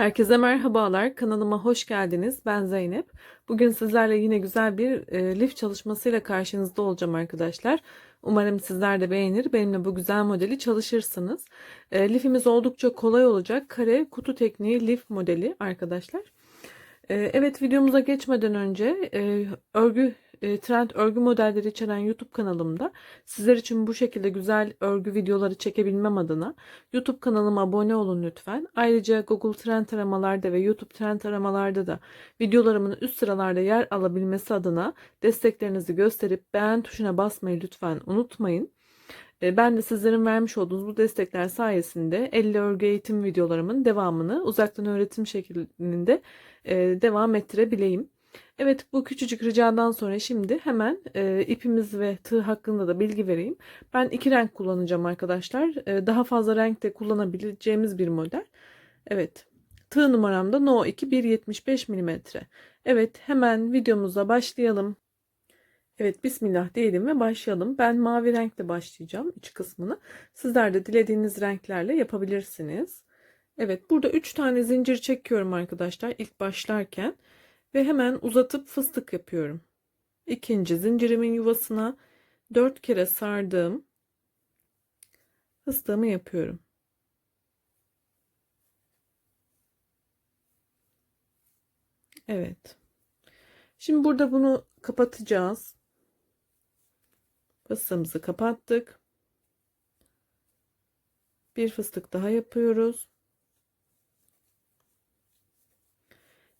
Herkese merhabalar. Kanalıma hoş geldiniz. Ben Zeynep. Bugün sizlerle yine güzel bir e, lif çalışmasıyla karşınızda olacağım arkadaşlar. Umarım sizler de beğenir. Benimle bu güzel modeli çalışırsınız. E, lifimiz oldukça kolay olacak. Kare kutu tekniği lif modeli arkadaşlar. E, evet videomuza geçmeden önce e, örgü e, trend örgü modelleri içeren YouTube kanalımda sizler için bu şekilde güzel örgü videoları çekebilmem adına YouTube kanalıma abone olun lütfen. Ayrıca Google Trend aramalarda ve YouTube Trend aramalarda da videolarımın üst sıralarda yer alabilmesi adına desteklerinizi gösterip beğen tuşuna basmayı lütfen unutmayın. E, Ben de sizlerin vermiş olduğunuz bu destekler sayesinde elle örgü eğitim videolarımın devamını uzaktan öğretim şeklinde e, devam ettirebileyim. Evet bu küçücük ricadan sonra şimdi hemen e, ipimiz ve tığ hakkında da bilgi vereyim. Ben iki renk kullanacağım arkadaşlar. E, daha fazla renkte kullanabileceğimiz bir model. Evet tığ numaram da No 2 1.75 mm. Evet hemen videomuza başlayalım. Evet bismillah diyelim ve başlayalım. Ben mavi renkle başlayacağım iç kısmını. Sizler de dilediğiniz renklerle yapabilirsiniz. Evet burada 3 tane zincir çekiyorum arkadaşlar ilk başlarken. Ve hemen uzatıp fıstık yapıyorum. İkinci zincirimin yuvasına 4 kere sardığım fıstığımı yapıyorum. Evet. Şimdi burada bunu kapatacağız. Fıstığımızı kapattık. Bir fıstık daha yapıyoruz.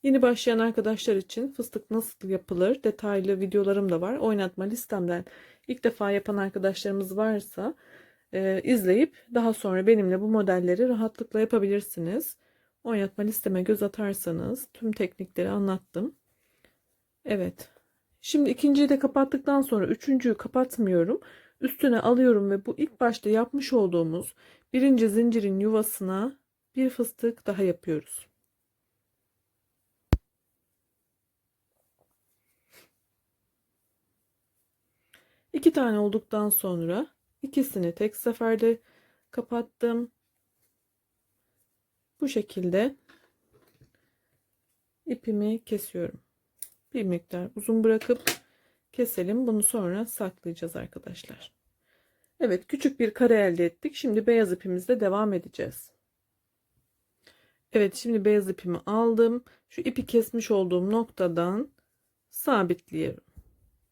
Yeni başlayan arkadaşlar için fıstık nasıl yapılır detaylı videolarım da var. Oynatma listemden ilk defa yapan arkadaşlarımız varsa e, izleyip daha sonra benimle bu modelleri rahatlıkla yapabilirsiniz. Oynatma listeme göz atarsanız tüm teknikleri anlattım. Evet. Şimdi ikinciyi de kapattıktan sonra üçüncüyü kapatmıyorum. Üstüne alıyorum ve bu ilk başta yapmış olduğumuz birinci zincirin yuvasına bir fıstık daha yapıyoruz. İki tane olduktan sonra ikisini tek seferde kapattım. Bu şekilde ipimi kesiyorum. Bir miktar uzun bırakıp keselim. Bunu sonra saklayacağız arkadaşlar. Evet küçük bir kare elde ettik. Şimdi beyaz ipimizle devam edeceğiz. Evet şimdi beyaz ipimi aldım. Şu ipi kesmiş olduğum noktadan sabitliyorum.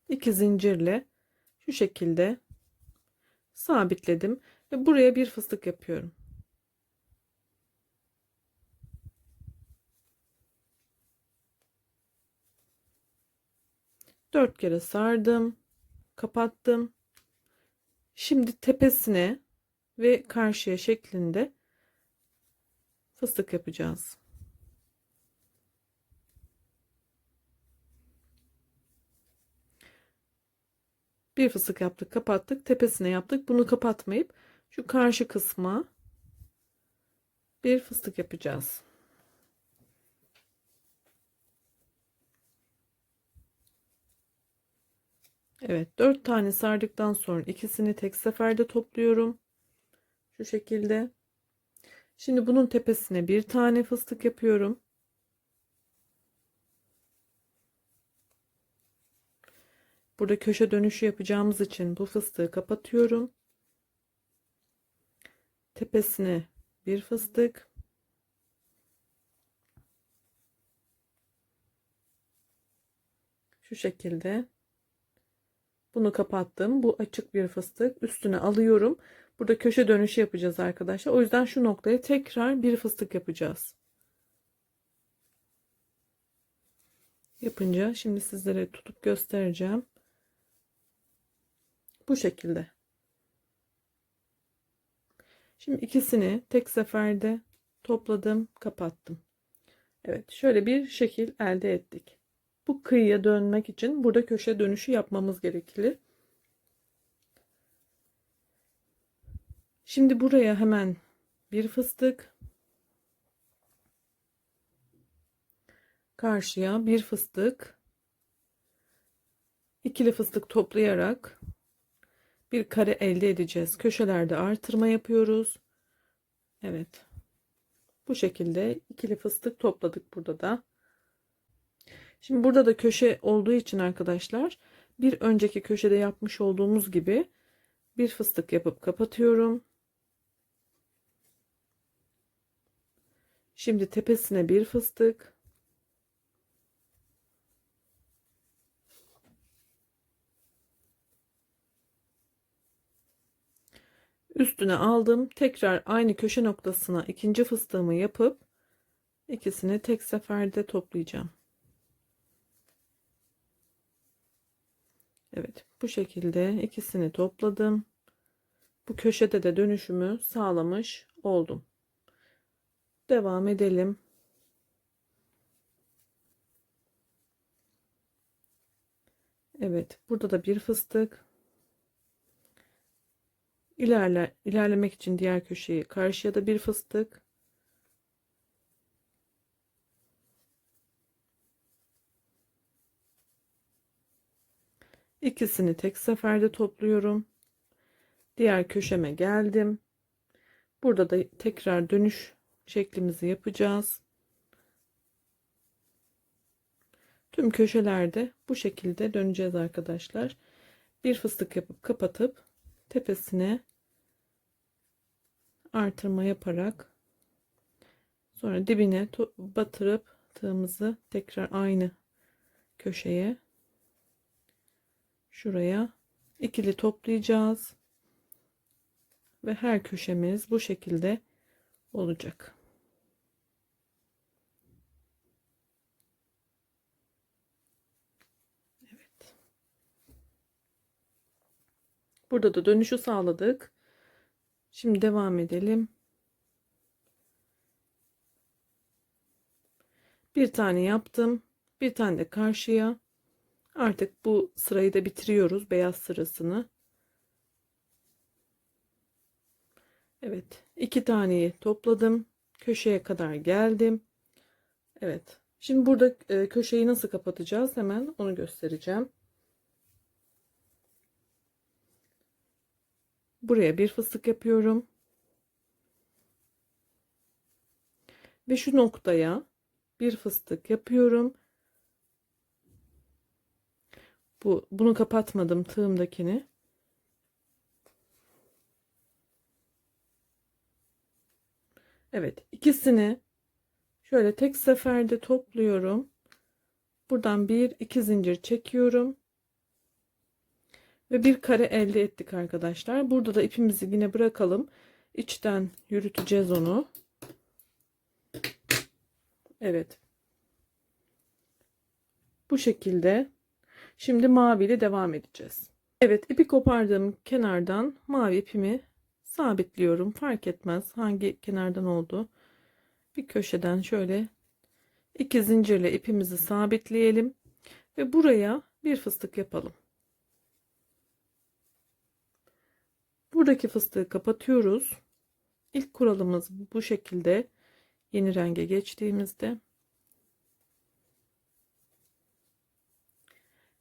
İki zincirle şu şekilde sabitledim ve buraya bir fıstık yapıyorum. Dört kere sardım, kapattım. Şimdi tepesine ve karşıya şeklinde fıstık yapacağız. Bir fıstık yaptık, kapattık. Tepesine yaptık. Bunu kapatmayıp şu karşı kısma bir fıstık yapacağız. Evet, dört tane sardıktan sonra ikisini tek seferde topluyorum. Şu şekilde. Şimdi bunun tepesine bir tane fıstık yapıyorum. Burada köşe dönüşü yapacağımız için bu fıstığı kapatıyorum. Tepesine bir fıstık. Şu şekilde. Bunu kapattım. Bu açık bir fıstık. Üstüne alıyorum. Burada köşe dönüşü yapacağız arkadaşlar. O yüzden şu noktaya tekrar bir fıstık yapacağız. Yapınca şimdi sizlere tutup göstereceğim. Bu şekilde. Şimdi ikisini tek seferde topladım, kapattım. Evet, şöyle bir şekil elde ettik. Bu kıyıya dönmek için burada köşe dönüşü yapmamız gerekli. Şimdi buraya hemen bir fıstık karşıya bir fıstık ikili fıstık toplayarak bir kare elde edeceğiz. Köşelerde artırma yapıyoruz. Evet. Bu şekilde ikili fıstık topladık burada da. Şimdi burada da köşe olduğu için arkadaşlar bir önceki köşede yapmış olduğumuz gibi bir fıstık yapıp kapatıyorum. Şimdi tepesine bir fıstık. Üstüne aldım. Tekrar aynı köşe noktasına ikinci fıstığımı yapıp ikisini tek seferde toplayacağım. Evet, bu şekilde ikisini topladım. Bu köşede de dönüşümü sağlamış oldum. Devam edelim. Evet, burada da bir fıstık. İlerle, ilerlemek için diğer köşeyi karşıya da bir fıstık. İkisini tek seferde topluyorum. Diğer köşeme geldim. Burada da tekrar dönüş şeklimizi yapacağız. Tüm köşelerde bu şekilde döneceğiz arkadaşlar. Bir fıstık yapıp kapatıp tepesine artırma yaparak sonra dibine batırıp tığımızı tekrar aynı köşeye şuraya ikili toplayacağız ve her köşemiz bu şekilde olacak. Evet. Burada da dönüşü sağladık. Şimdi devam edelim. Bir tane yaptım. Bir tane de karşıya. Artık bu sırayı da bitiriyoruz. Beyaz sırasını. Evet. iki taneyi topladım. Köşeye kadar geldim. Evet. Şimdi burada e, köşeyi nasıl kapatacağız? Hemen onu göstereceğim. Buraya bir fıstık yapıyorum. Ve şu noktaya bir fıstık yapıyorum. Bu bunu kapatmadım tığımdakini. Evet, ikisini şöyle tek seferde topluyorum. Buradan bir iki zincir çekiyorum. Ve bir kare elde ettik arkadaşlar. Burada da ipimizi yine bırakalım. İçten yürüteceğiz onu. Evet. Bu şekilde. Şimdi mavi ile devam edeceğiz. Evet ipi kopardığım kenardan mavi ipimi sabitliyorum. Fark etmez hangi kenardan oldu. Bir köşeden şöyle iki zincirle ipimizi sabitleyelim. Ve buraya bir fıstık yapalım. Buradaki fıstığı kapatıyoruz. İlk kuralımız bu şekilde. Yeni renge geçtiğimizde.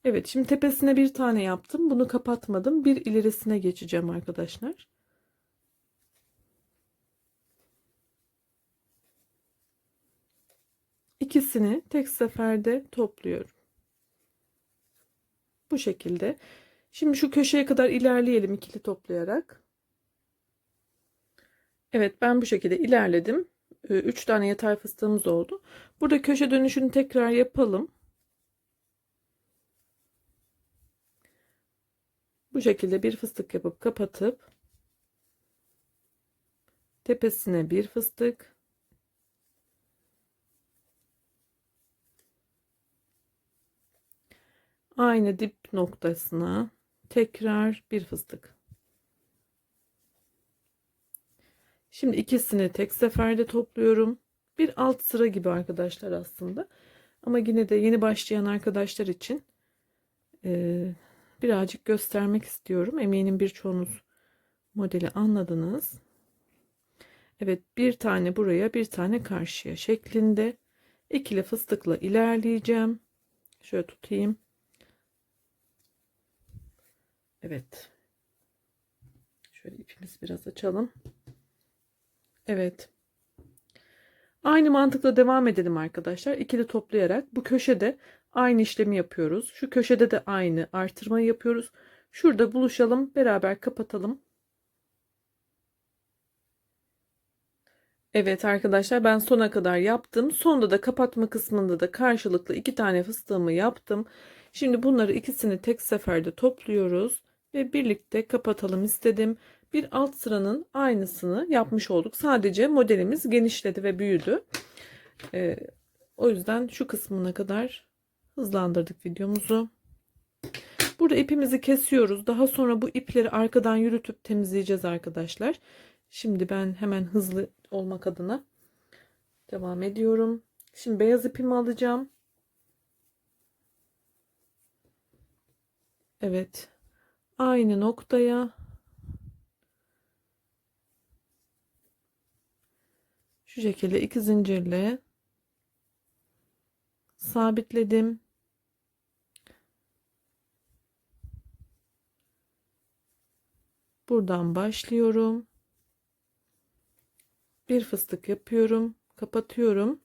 Evet şimdi tepesine bir tane yaptım. Bunu kapatmadım. Bir ilerisine geçeceğim arkadaşlar. İkisini tek seferde topluyorum. Bu şekilde. Şimdi şu köşeye kadar ilerleyelim ikili toplayarak. Evet ben bu şekilde ilerledim. 3 tane yatay fıstığımız oldu. Burada köşe dönüşünü tekrar yapalım. Bu şekilde bir fıstık yapıp kapatıp tepesine bir fıstık aynı dip noktasına tekrar bir fıstık. Şimdi ikisini tek seferde topluyorum. Bir alt sıra gibi arkadaşlar aslında. Ama yine de yeni başlayan arkadaşlar için birazcık göstermek istiyorum. Eminim birçoğunuz modeli anladınız. Evet bir tane buraya bir tane karşıya şeklinde ikili fıstıkla ilerleyeceğim. Şöyle tutayım. Evet. Şöyle ipimizi biraz açalım. Evet. Aynı mantıkla devam edelim arkadaşlar. İkili toplayarak bu köşede aynı işlemi yapıyoruz. Şu köşede de aynı artırmayı yapıyoruz. Şurada buluşalım, beraber kapatalım. Evet arkadaşlar ben sona kadar yaptım. Sonda da kapatma kısmında da karşılıklı iki tane fıstığımı yaptım. Şimdi bunları ikisini tek seferde topluyoruz ve birlikte kapatalım istedim. Bir alt sıranın aynısını yapmış olduk. Sadece modelimiz genişledi ve büyüdü. Ee, o yüzden şu kısmına kadar hızlandırdık videomuzu. Burada ipimizi kesiyoruz. Daha sonra bu ipleri arkadan yürütüp temizleyeceğiz arkadaşlar. Şimdi ben hemen hızlı olmak adına devam ediyorum. Şimdi beyaz ipimi alacağım. Evet. Aynı noktaya şu şekilde iki zincirle sabitledim. Buradan başlıyorum. Bir fıstık yapıyorum, kapatıyorum.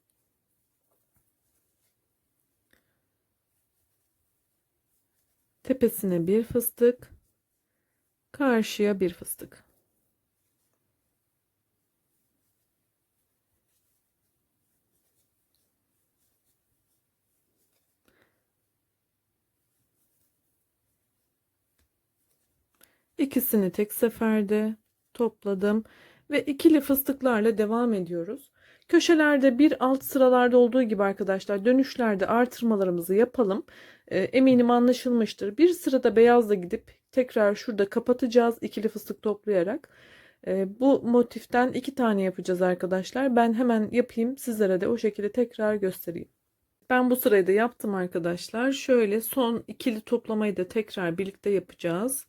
Tepesine bir fıstık, karşıya bir fıstık. İkisini tek seferde topladım ve ikili fıstıklarla devam ediyoruz. Köşelerde bir alt sıralarda olduğu gibi arkadaşlar dönüşlerde artırmalarımızı yapalım. E, eminim anlaşılmıştır. Bir sırada beyazla gidip tekrar şurada kapatacağız ikili fıstık toplayarak. E, bu motiften iki tane yapacağız arkadaşlar. Ben hemen yapayım sizlere de o şekilde tekrar göstereyim. Ben bu sırayı da yaptım arkadaşlar. Şöyle son ikili toplamayı da tekrar birlikte yapacağız.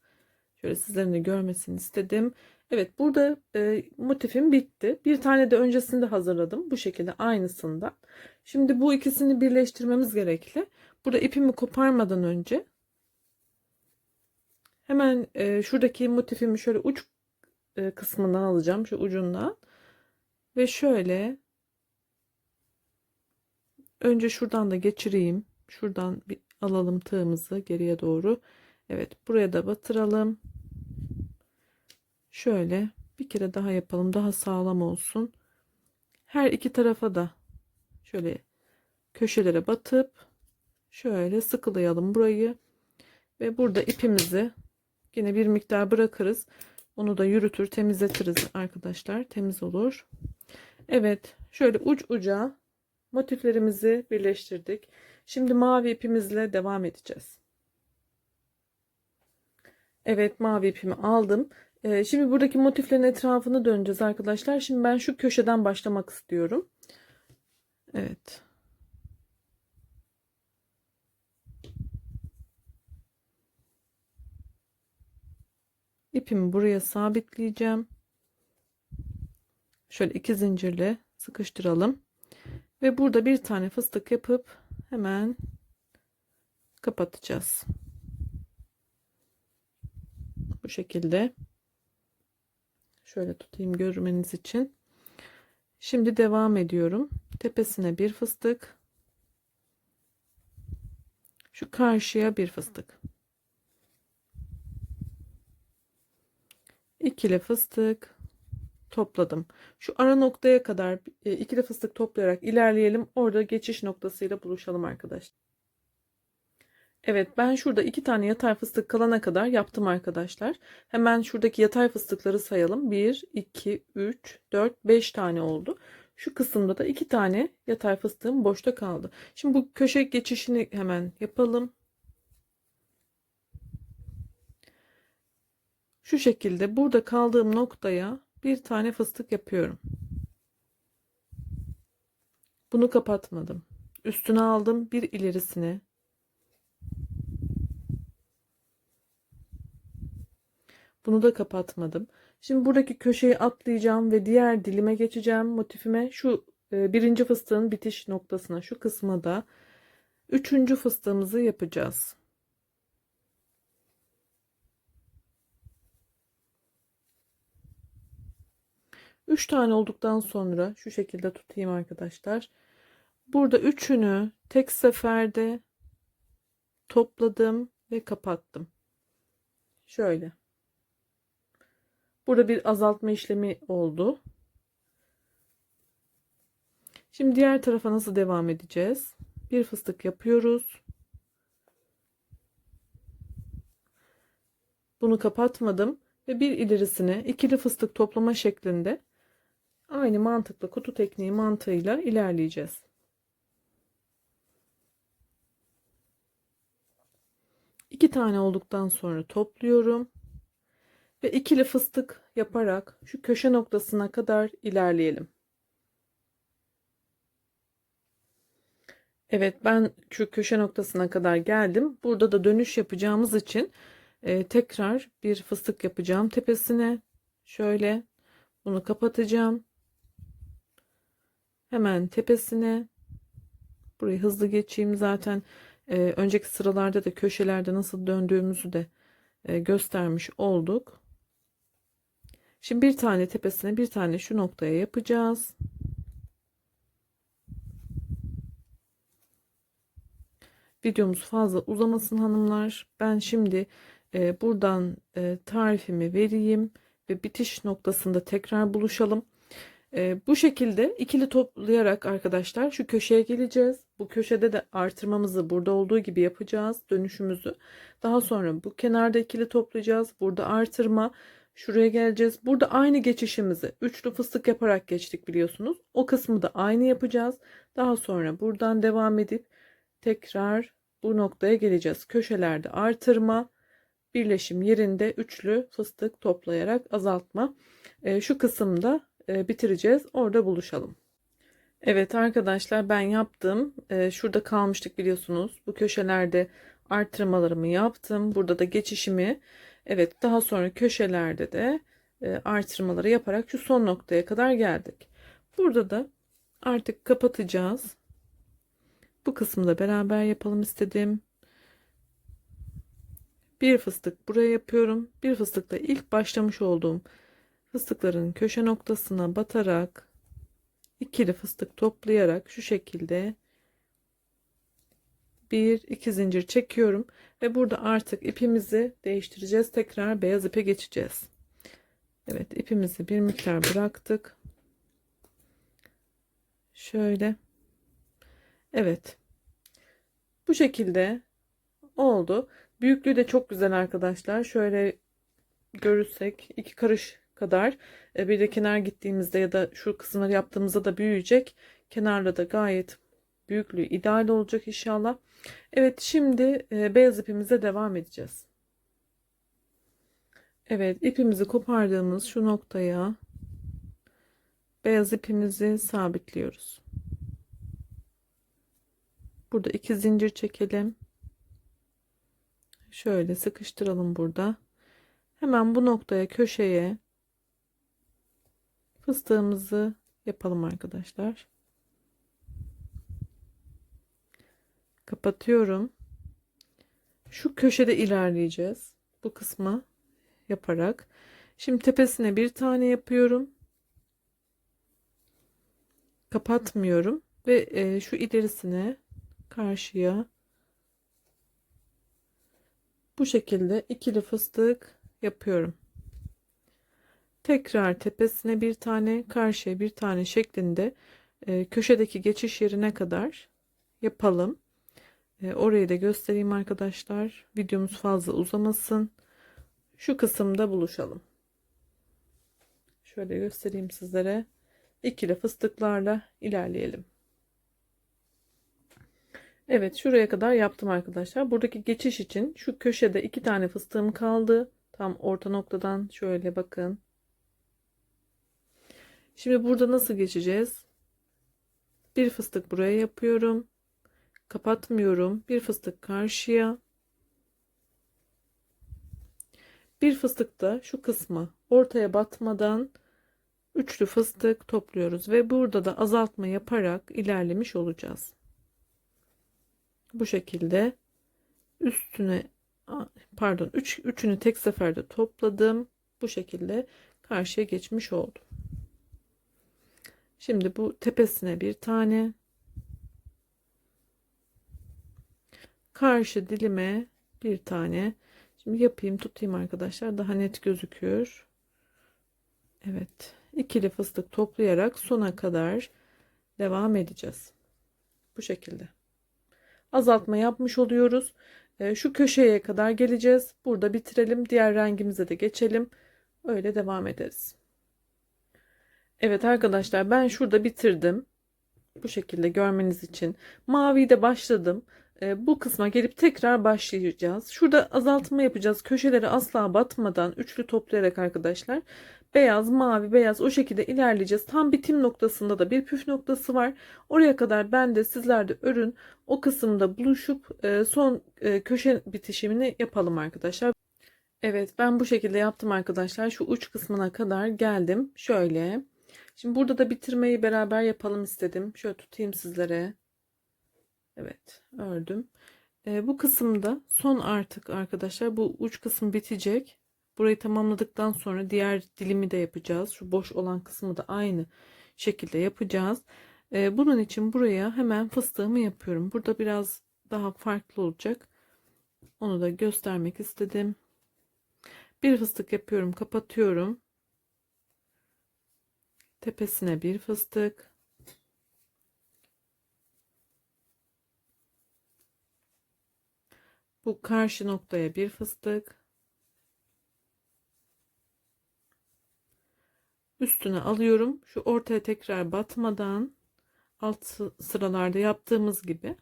Şöyle sizlerin de görmesini istedim. Evet burada e, motifim bitti. Bir tane de öncesinde hazırladım. Bu şekilde aynısından. Şimdi bu ikisini birleştirmemiz gerekli. Burada ipimi koparmadan önce hemen e, şuradaki motifimi şöyle uç e, kısmından alacağım. Şu ucundan. Ve şöyle önce şuradan da geçireyim. Şuradan bir alalım tığımızı geriye doğru. Evet buraya da batıralım. Şöyle bir kere daha yapalım. Daha sağlam olsun. Her iki tarafa da şöyle köşelere batıp şöyle sıkılayalım burayı. Ve burada ipimizi yine bir miktar bırakırız. Onu da yürütür temizletiriz arkadaşlar. Temiz olur. Evet şöyle uç uca motiflerimizi birleştirdik. Şimdi mavi ipimizle devam edeceğiz. Evet mavi ipimi aldım. Ee, şimdi buradaki motiflerin etrafını döneceğiz arkadaşlar. Şimdi ben şu köşeden başlamak istiyorum. Evet. İpimi buraya sabitleyeceğim. Şöyle iki zincirle sıkıştıralım. Ve burada bir tane fıstık yapıp hemen kapatacağız. Bu şekilde. Şöyle tutayım görmeniz için. Şimdi devam ediyorum. Tepesine bir fıstık. Şu karşıya bir fıstık. İkili fıstık topladım. Şu ara noktaya kadar e, ikili fıstık toplayarak ilerleyelim. Orada geçiş noktasıyla buluşalım arkadaşlar. Evet ben şurada iki tane yatay fıstık kalana kadar yaptım arkadaşlar. Hemen şuradaki yatay fıstıkları sayalım. 1, 2, 3, 4, 5 tane oldu. Şu kısımda da iki tane yatay fıstığım boşta kaldı. Şimdi bu köşe geçişini hemen yapalım. Şu şekilde burada kaldığım noktaya bir tane fıstık yapıyorum. Bunu kapatmadım. Üstüne aldım bir ilerisine Bunu da kapatmadım. Şimdi buradaki köşeyi atlayacağım ve diğer dilime geçeceğim motifime. Şu e, birinci fıstığın bitiş noktasına şu kısma da üçüncü fıstığımızı yapacağız. 3 tane olduktan sonra şu şekilde tutayım arkadaşlar. Burada üçünü tek seferde topladım ve kapattım. Şöyle. Burada bir azaltma işlemi oldu. Şimdi diğer tarafa nasıl devam edeceğiz? Bir fıstık yapıyoruz. Bunu kapatmadım ve bir ilerisine ikili fıstık toplama şeklinde aynı mantıkla kutu tekniği mantığıyla ilerleyeceğiz. İki tane olduktan sonra topluyorum ve ikili fıstık yaparak şu köşe noktasına kadar ilerleyelim. Evet ben şu köşe noktasına kadar geldim. Burada da dönüş yapacağımız için e, tekrar bir fıstık yapacağım tepesine. Şöyle bunu kapatacağım. Hemen tepesine. Burayı hızlı geçeyim zaten. E, önceki sıralarda da köşelerde nasıl döndüğümüzü de e, göstermiş olduk. Şimdi bir tane tepesine bir tane şu noktaya yapacağız. Videomuz fazla uzamasın hanımlar. Ben şimdi e, buradan e, tarifimi vereyim ve bitiş noktasında tekrar buluşalım. E, bu şekilde ikili toplayarak arkadaşlar şu köşeye geleceğiz. Bu köşede de artırmamızı burada olduğu gibi yapacağız dönüşümüzü. Daha sonra bu kenarda ikili toplayacağız. Burada artırma. Şuraya geleceğiz. Burada aynı geçişimizi üçlü fıstık yaparak geçtik biliyorsunuz. O kısmı da aynı yapacağız. Daha sonra buradan devam edip tekrar bu noktaya geleceğiz. Köşelerde artırma, birleşim yerinde üçlü fıstık toplayarak azaltma. E, şu kısımda e, bitireceğiz. Orada buluşalım. Evet arkadaşlar ben yaptım. E, şurada kalmıştık biliyorsunuz. Bu köşelerde artırmalarımı yaptım. Burada da geçişimi. Evet daha sonra köşelerde de e, artırmaları yaparak şu son noktaya kadar geldik. Burada da artık kapatacağız. Bu kısmı da beraber yapalım istedim. Bir fıstık buraya yapıyorum. Bir fıstıkla ilk başlamış olduğum fıstıkların köşe noktasına batarak ikili fıstık toplayarak şu şekilde bir iki zincir çekiyorum ve burada artık ipimizi değiştireceğiz. Tekrar beyaz ipe geçeceğiz. Evet ipimizi bir miktar bıraktık. Şöyle Evet. Bu şekilde oldu. Büyüklüğü de çok güzel arkadaşlar. Şöyle görürsek iki karış kadar e, bir de kenar gittiğimizde ya da şu kısımları yaptığımızda da büyüyecek. Kenarla da gayet büyüklüğü ideal olacak inşallah. Evet şimdi e, beyaz ipimize devam edeceğiz. Evet ipimizi kopardığımız şu noktaya beyaz ipimizi sabitliyoruz. Burada iki zincir çekelim. Şöyle sıkıştıralım burada. Hemen bu noktaya köşeye fıstığımızı yapalım arkadaşlar. Kapatıyorum. Şu köşede ilerleyeceğiz. Bu kısmı yaparak. Şimdi tepesine bir tane yapıyorum. Kapatmıyorum ve e, şu ilerisine karşıya bu şekilde ikili fıstık yapıyorum. Tekrar tepesine bir tane, karşıya bir tane şeklinde e, köşedeki geçiş yerine kadar yapalım. E, orayı da göstereyim arkadaşlar. Videomuz fazla uzamasın. Şu kısımda buluşalım. Şöyle göstereyim sizlere. İkili fıstıklarla ilerleyelim. Evet şuraya kadar yaptım arkadaşlar. Buradaki geçiş için şu köşede iki tane fıstığım kaldı. Tam orta noktadan şöyle bakın. Şimdi burada nasıl geçeceğiz? Bir fıstık buraya yapıyorum. Kapatmıyorum. Bir fıstık karşıya. Bir fıstık da şu kısma ortaya batmadan üçlü fıstık topluyoruz ve burada da azaltma yaparak ilerlemiş olacağız bu şekilde üstüne pardon 3 üç, üçünü tek seferde topladım. Bu şekilde karşıya geçmiş oldum. Şimdi bu tepesine bir tane. Karşı dilime bir tane. Şimdi yapayım tutayım arkadaşlar. Daha net gözüküyor. Evet. ikili fıstık toplayarak sona kadar devam edeceğiz. Bu şekilde. Azaltma yapmış oluyoruz. Ee, Şu köşeye kadar geleceğiz. Burada bitirelim. Diğer rengimize de geçelim. Öyle devam ederiz. Evet arkadaşlar ben şurada bitirdim. Bu şekilde görmeniz için. Maviyi de başladım. Ee, bu kısma gelip tekrar başlayacağız. Şurada azaltma yapacağız. Köşeleri asla batmadan üçlü toplayarak arkadaşlar. Beyaz, mavi, beyaz o şekilde ilerleyeceğiz. Tam bitim noktasında da bir püf noktası var. Oraya kadar ben de sizler de örün. O kısımda buluşup e, son e, köşe bitişimini yapalım arkadaşlar. Evet ben bu şekilde yaptım arkadaşlar. Şu uç kısmına kadar geldim. Şöyle. Şimdi burada da bitirmeyi beraber yapalım istedim. Şöyle tutayım sizlere. Evet ördüm. E, bu kısımda son artık arkadaşlar bu uç kısım bitecek. Burayı tamamladıktan sonra diğer dilimi de yapacağız. Şu boş olan kısmı da aynı şekilde yapacağız. E, bunun için buraya hemen fıstığımı yapıyorum. Burada biraz daha farklı olacak. Onu da göstermek istedim. Bir fıstık yapıyorum, kapatıyorum. Tepesine bir fıstık. Bu karşı noktaya bir fıstık. Üstüne alıyorum. Şu ortaya tekrar batmadan alt sıralarda yaptığımız gibi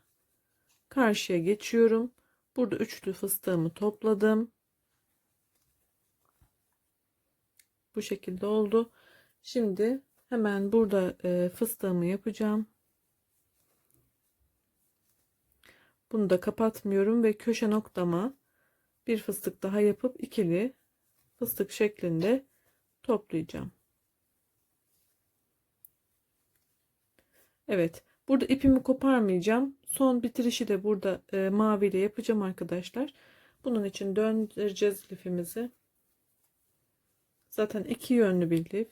karşıya geçiyorum. Burada üçlü fıstığımı topladım. Bu şekilde oldu. Şimdi hemen burada e, fıstığımı yapacağım. Bunu da kapatmıyorum ve köşe noktama bir fıstık daha yapıp ikili fıstık şeklinde toplayacağım. Evet. Burada ipimi koparmayacağım. Son bitirişi de burada e, mavi ile yapacağım arkadaşlar. Bunun için döndüreceğiz lifimizi. Zaten iki yönlü bir lif.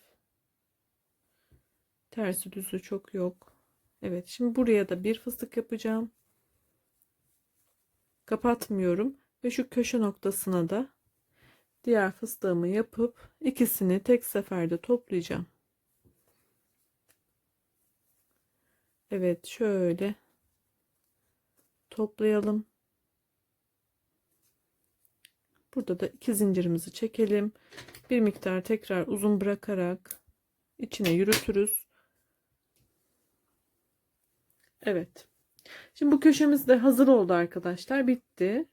Tersi düzü çok yok. Evet. Şimdi buraya da bir fıstık yapacağım. Kapatmıyorum. Ve şu köşe noktasına da diğer fıstığımı yapıp ikisini tek seferde toplayacağım. Evet şöyle toplayalım. Burada da iki zincirimizi çekelim. Bir miktar tekrar uzun bırakarak içine yürütürüz. Evet. Şimdi bu köşemiz de hazır oldu arkadaşlar. Bitti.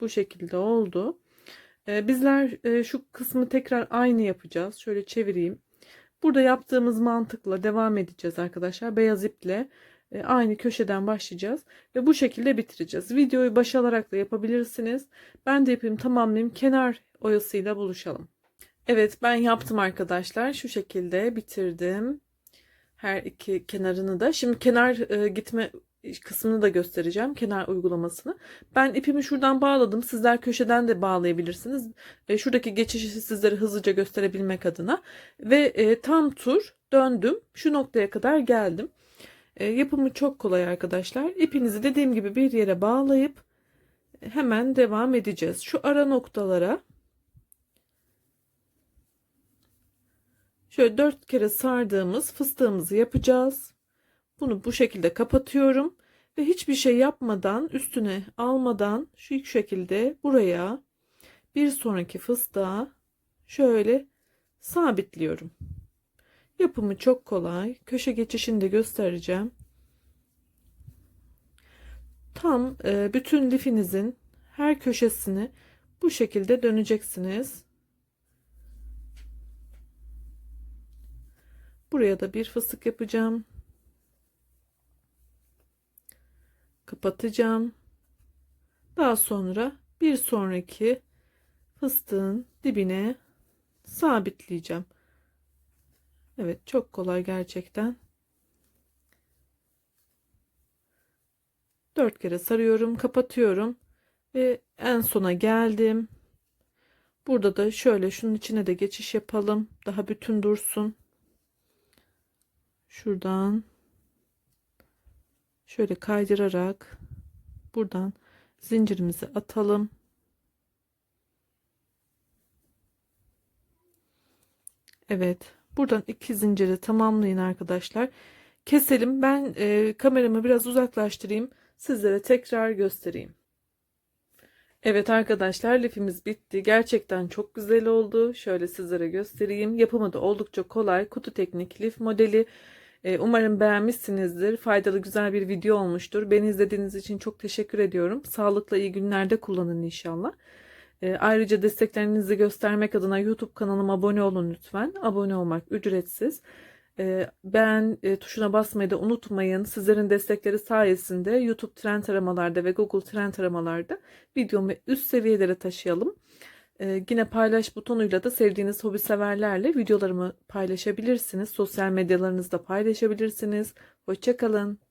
Bu şekilde oldu. Ee, bizler e, şu kısmı tekrar aynı yapacağız. Şöyle çevireyim. Burada yaptığımız mantıkla devam edeceğiz arkadaşlar. Beyaz iple e, aynı köşeden başlayacağız ve bu şekilde bitireceğiz. Videoyu baş alarak da yapabilirsiniz. Ben de yapayım tamamlayayım. Kenar oyasıyla buluşalım. Evet ben yaptım arkadaşlar. Şu şekilde bitirdim. Her iki kenarını da. Şimdi kenar e, gitme kısmını da göstereceğim. Kenar uygulamasını. Ben ipimi şuradan bağladım. Sizler köşeden de bağlayabilirsiniz. E, şuradaki geçişi sizlere hızlıca gösterebilmek adına. Ve e, tam tur döndüm. Şu noktaya kadar geldim. E, yapımı çok kolay arkadaşlar. İpinizi dediğim gibi bir yere bağlayıp hemen devam edeceğiz. Şu ara noktalara şöyle dört kere sardığımız fıstığımızı yapacağız. Bunu bu şekilde kapatıyorum ve hiçbir şey yapmadan üstüne almadan şu şekilde buraya bir sonraki fıstığa şöyle sabitliyorum. Yapımı çok kolay. Köşe geçişini de göstereceğim. Tam e, bütün lifinizin her köşesini bu şekilde döneceksiniz. Buraya da bir fıstık yapacağım. Kapatacağım. Daha sonra bir sonraki fıstığın dibine sabitleyeceğim. Evet çok kolay gerçekten. Dört kere sarıyorum, kapatıyorum ve en sona geldim. Burada da şöyle şunun içine de geçiş yapalım. Daha bütün dursun. şuradan şöyle kaydırarak buradan zincirimizi atalım. Evet. Buradan iki zinciri tamamlayın arkadaşlar. Keselim. Ben e, kameramı biraz uzaklaştırayım. Sizlere tekrar göstereyim. Evet arkadaşlar lifimiz bitti. Gerçekten çok güzel oldu. Şöyle sizlere göstereyim. Yapımı da oldukça kolay. Kutu teknik lif modeli. E, umarım beğenmişsinizdir. Faydalı güzel bir video olmuştur. Beni izlediğiniz için çok teşekkür ediyorum. Sağlıkla iyi günlerde kullanın inşallah. E, ayrıca desteklerinizi göstermek adına YouTube kanalıma abone olun lütfen. Abone olmak ücretsiz. E, beğen e, tuşuna basmayı da unutmayın. Sizlerin destekleri sayesinde YouTube trend aramalarda ve Google trend aramalarda videomu üst seviyelere taşıyalım. E, yine paylaş butonuyla da sevdiğiniz hobi severlerle videolarımı paylaşabilirsiniz. Sosyal medyalarınızda paylaşabilirsiniz. Hoşçakalın.